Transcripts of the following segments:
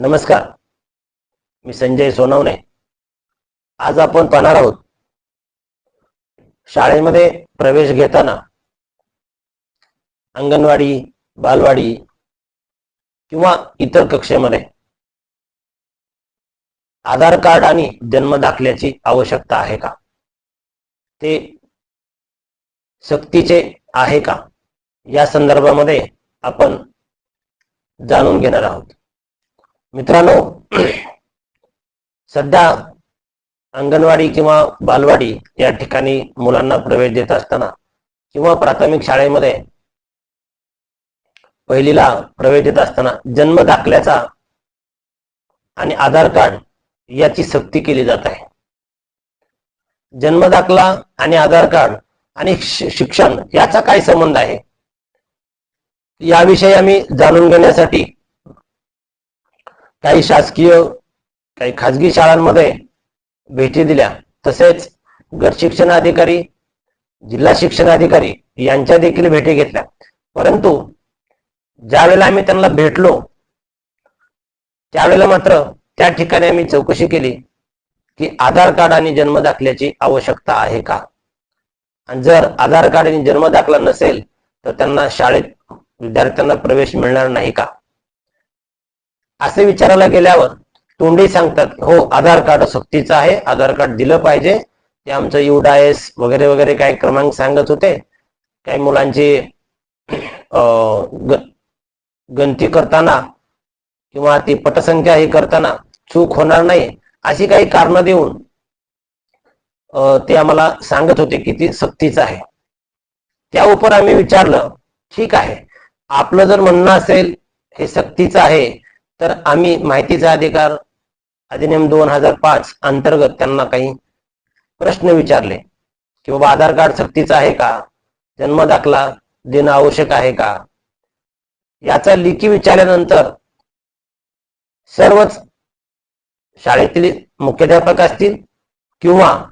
नमस्कार. मी संजय सोनवणे. आज आपण पाहणार आहोत. शाळेमध्ये प्रवेश घेताना अंगणवाडी बालवाडी किंवा इतर कक्षेमध्ये आधार कार्ड आणि जन्म दाखल्याची आवश्यकता आहे का? ते सक्तीचे आहे का? या संदर्भामध्ये आपण जाणून घेणार आहोत. मित्रांनो सध्या अंगणवाडी किंवा बालवाडी या ठिकाणी मुलांना प्रवेश देत असताना किंवा प्राथमिक शाळेमध्ये पहिलीला प्रवेश देत असताना जन्म दाखल्याचा आणि आधार कार्ड याची सक्ती केली जात आहे. जन्म दाखला आणि आधार कार्ड आणि शिक्षण याचा काय संबंध आहे? याविषयी आम्ही जाणून घेण्यासाठी काही शासकीय काही खाजगी शाळांमध्ये भेटी दिल्या. तसेच गट शिक्षण अधिकारी जिल्हा शिक्षण अधिकारी यांच्या देखील भेटी घेतल्या. परंतु ज्यावेळेला आम्ही त्यांना भेटलो त्यावेळेला मात्र त्या ठिकाणी आम्ही चौकशी केली की आधार कार्ड आणि जन्म दाखल्याची आवश्यकता आहे का? आणि जर आधार कार्ड आणि जन्म दाखला नसेल तर त्यांना शाळेत विद्यार्थ्यांना प्रवेश मिळणार नाही का? असे विचारायला गेल्यावर तोंडी सांगतात हो आधार कार्ड सक्तीचं आहे आधार कार्ड दिलं पाहिजे. ते आमचं युडायस वगैरे वगैरे काय क्रमांक सांगत होते. काही मुलांची गणती करताना किंवा ती पटसंख्या हे करताना चूक होणार नाही अशी काही कारणं देऊन ते आम्हाला सांगत होते की ती सक्तीचं आहे. त्या उपर आम्ही विचारलं ठीक आहे आपलं जर म्हणणं असेल हे सक्तीचं आहे तर आम्ही माहितीचा अधिकार अधिनियम दोन हजार पाच अंतर्गत त्यांना काही प्रश्न विचारले की बाबा आधार कार्ड सक्तीचं आहे का? जन्म दाखला देणं आवश्यक आहे का? याचा लिखी विचारल्यानंतर सर्वच शाळेतील मुख्याध्यापक असतील किंवा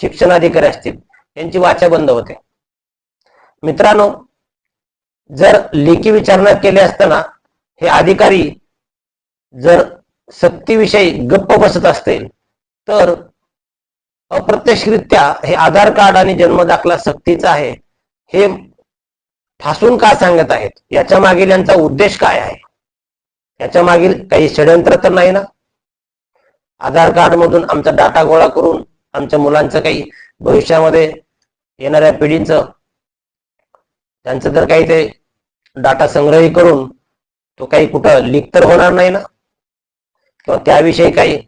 शिक्षणाधिकारी असतील यांची वाचा बंद होते. मित्रांनो जर लेखी विचारणा केली असताना हे अधिकारी जर सक्तीविषयी गप्प बसत असतील तर अप्रत्यक्षरित्या हे आधार कार्ड आणि जन्म दाखला सक्तीचा आहे हे ठासून का सांगत आहेत? याच्या मागील यांचा उद्देश काय आहे? याच्या मागील काही षडयंत्र तर नाही ना? आधार कार्ड मधून आमचा डाटा गोळा करून आमच्या मुलांचं काही भविष्यामध्ये येणाऱ्या पिढीचं त्यांचं जर काही ते डाटा संग्रही करून तो काही कुठं लीक तर होणार नाही ना. किंवा त्याविषयी काही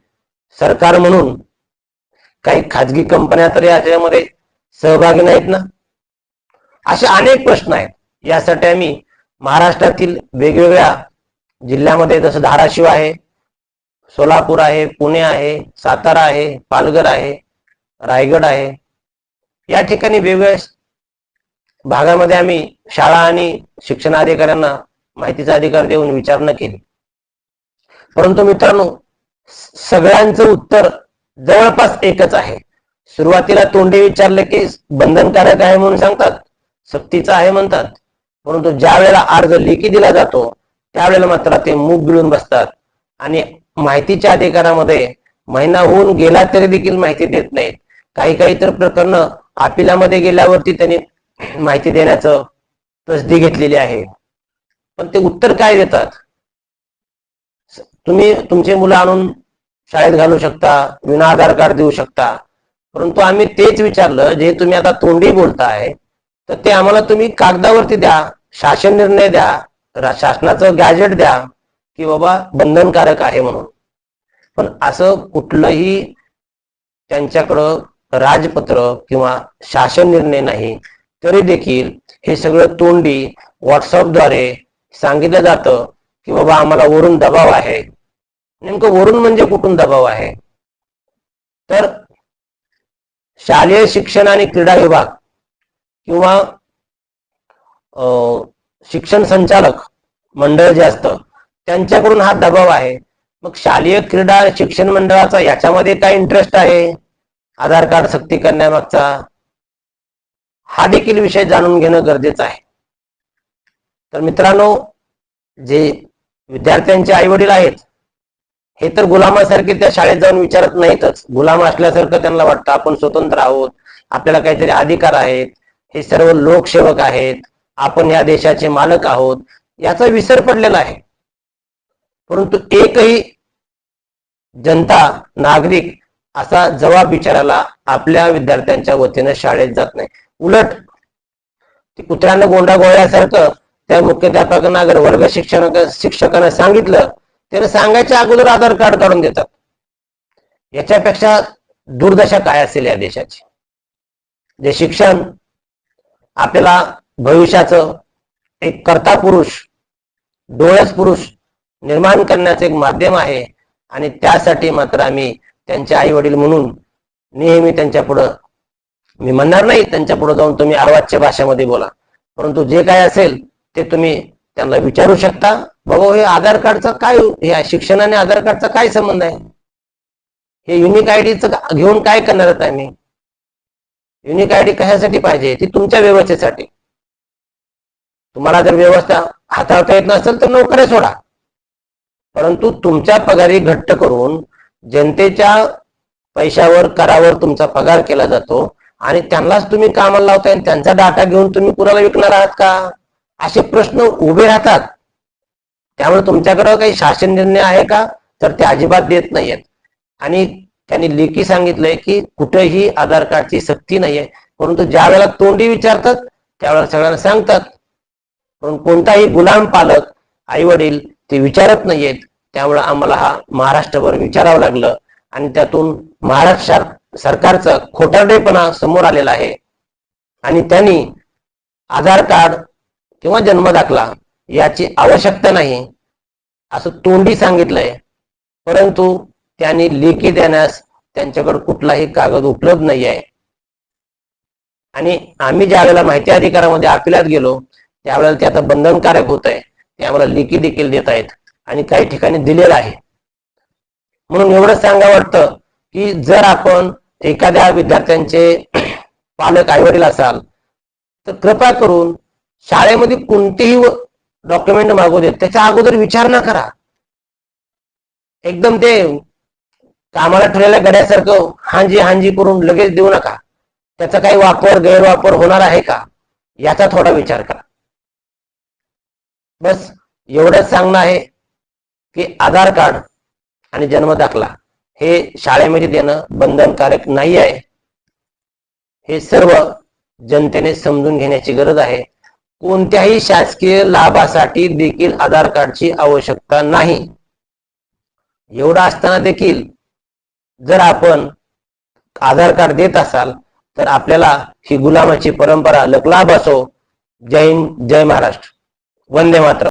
सरकार म्हणून काही खाजगी कंपन्या तर याच्यामध्ये सहभागी नाहीत ना. असे अनेक प्रश्न आहेत. यासाठी आम्ही महाराष्ट्रातील वेगवेगळ्या जिल्ह्यामध्ये जसं धाराशिव आहे सोलापूर आहे पुणे आहे सातारा आहे पालघर आहे रायगड आहे. या ठिकाणी वेगवेगळ्या भागामध्ये आम्ही शाळा आणि शिक्षणाधिकाऱ्यांना माहितीचा अधिकार देऊन विचारणा केली. परंतु मित्रांनो सगळ्यांचं उत्तर जवळपास एकच आहे. सुरुवातीला तोंडी विचारले की बंधनकारक आहे म्हणून सांगतात सक्तीचा आहे म्हणतात. परंतु ज्या वेळेला अर्ज लेखी दिला जातो त्यावेळेला मात्र ते मूग गिळून बसतात आणि माहितीच्या अधिकारामध्ये महिना होऊन गेला तरी देखील माहिती देत नाहीत. काही काही तर प्रकरण अपिलामध्ये गेल्यावरती त्यांनी माहिती देण्याचं तसदी घेतलेली आहे. पण ते उत्तर काय देतात? तुम्ही तुमचे मुलं आणून शाळेत घालू शकता विना आधार कार्ड देऊ शकता. परंतु आम्ही तेच विचारलं जे तुम्ही आता तोंडी बोलताय तर ते आम्हाला तुम्ही कागदावरती द्या शासन निर्णय द्या शासनाचं गॅजेट द्या की बाबा बंधनकारक आहे म्हणून. पण असं कुठलंही त्यांच्याकडं राजपत्र किंवा शासन निर्णय नाही. तरी देखील हे सगळं तोंडी व्हॉट्सअपद्वारे सांगितलं जातं की बाबा आम्हाला वरून दबाव आहे. नेमकं वरून म्हणजे कुठून दबाव आहे? तर शालेय शिक्षण आणि क्रीडा विभाग किंवा शिक्षण संचालक मंडळ जे असतं त्यांच्याकडून हा दबाव आहे. मग शालेय क्रीडा शिक्षण मंडळाचा याच्यामध्ये काय इंटरेस्ट आहे? आधार कार्ड सक्ती करण्यामागचा हा देखील विषय जाणून घेणं गरजेचं आहे. तर मित्रांनो जे विद्यार्थ्यांचे आई वडील आहेत हे तर गुलामासारखे त्या शाळेत जाऊन विचारत नाहीतच. गुलाम असल्यासारखं त्यांना वाटतं आपण स्वतंत्र आहोत आपल्याला काहीतरी अधिकार आहेत हे सर्व लोकसेवक आहेत आपण या देशाचे मालक आहोत याचा विसर पडलेला आहे. परंतु एकही जनता नागरिक असा जबाब विचारायला आपल्या विद्यार्थ्यांच्या वतीनं शाळेत जात नाही. उलट ती कुत्र्यानं गोंडा गोळ्यासारखं त्या मुख्याध्यापकांना अगर वर्ग शिक्षण शिक्षकांना सांगितलं त्याने सांगायच्या अगोदर आधार कार्ड काढून देतात. याच्यापेक्षा दुर्दशा काय असेल या देशाची? जे शिक्षण आपल्याला भविष्याचं एक कर्ता पुरुष डोळस पुरुष निर्माण करण्याचं एक माध्यम आहे आणि त्यासाठी मात्र आम्ही त्यांचे आई वडील म्हणून नेहमी त्यांच्या पुढं मी म्हणणार नाही त्यांच्या पुढे जाऊन तुम्ही आवाजच्या भाषेमध्ये बोला. परंतु जे काय असेल ते तुम्ही त्यांना विचारू शकता. बाबा हे आधार कार्डचा काय हे शिक्षणाने आधार कार्डचा काय संबंध आहे? हे युनिक आयडीचं घेऊन काय करणार आहे मी युनिक आयडी कशासाठी पाहिजे? ती तुमच्या व्यवस्थेसाठी. तुम्हाला जर व्यवस्था हाताळता येत नसेल तर नोकऱ्या सोडा. परंतु तुमच्या पगारी घट्ट करून जनतेच्या पैशावर करावर तुमचा पगार केला जातो. आणि त्यांनाच तुम्ही कामाला लावताय आणि त्यांचा डाटा घेऊन तुम्ही कुणाला विकणार आहात का? असे प्रश्न उभे राहतात. त्यामुळे तुमच्याकडे काही शासन निर्णय आहे का? तर ते अजिबात देत नाहीयेत. आणि त्यांनी लेखी सांगितलंय की कुठेही आधार कार्डची सक्ती नाहीये. परंतु ज्या वेळेला तोंडी विचारतात त्यावेळेला सगळ्यांना सांगतात. पण कोणताही गुलाम पालक आई वडील ते विचारत नाहीयेत. त्यामुळे आम्हाला हा महाराष्ट्रभर विचारावं लागलं. आणि त्यातून महाराष्ट्रात सरकारचं खोटारडेपणा समोर आलेला आहे. आणि त्यांनी आधार कार्ड किंवा जन्म दाखला याची आवश्यकता नाही असं तोंडी सांगितलंय. परंतु त्यांनी लेखी देण्यास त्यांच्याकडे कुठलाही कागद उपलब्ध नाही आहे आणि आम्ही ज्या वेळेला माहिती अधिकारामध्ये अपिलात गेलो त्यावेळेला ते आता बंधनकारक होत आहे ते आम्हाला लेखी देखील देत आहेत आणि काही ठिकाणी दिलेलं आहे. म्हणून एवढं सांगा वाटतं की जर आपण एखाद्या विद्यार्थ्यांचे पालक आईवडील असाल तर कृपा करून शाळेमध्ये कोणतेही डॉक्युमेंट मागू देत त्याच्या अगोदर विचार ना करा. एकदम ते कामाला ठेवलेल्या गड्यासारखं हांजी हांजी करून लगेच देऊ नका. त्याचा काही वापर गैरवापर होणार आहे का? याचा थोडा विचार करा. बस एवढंच सांगणं आहे की आधार कार्ड आणि जन्म दाखला. हे शाळेमध्ये देणं बंधनकारक नाही आहे. हे सर्व जनतेने समजून घेण्याची गरज आहे. कोणत्याही शासकीय लाभासाठी देखील आधार कार्डची आवश्यकता नाही. एवढं असताना देखील जर आपण आधार कार्ड देत असाल तर आपल्याला ही गुलामाची परंपरा लकलाभ असो. जय हिंद जय महाराष्ट्र. वंदे मात्र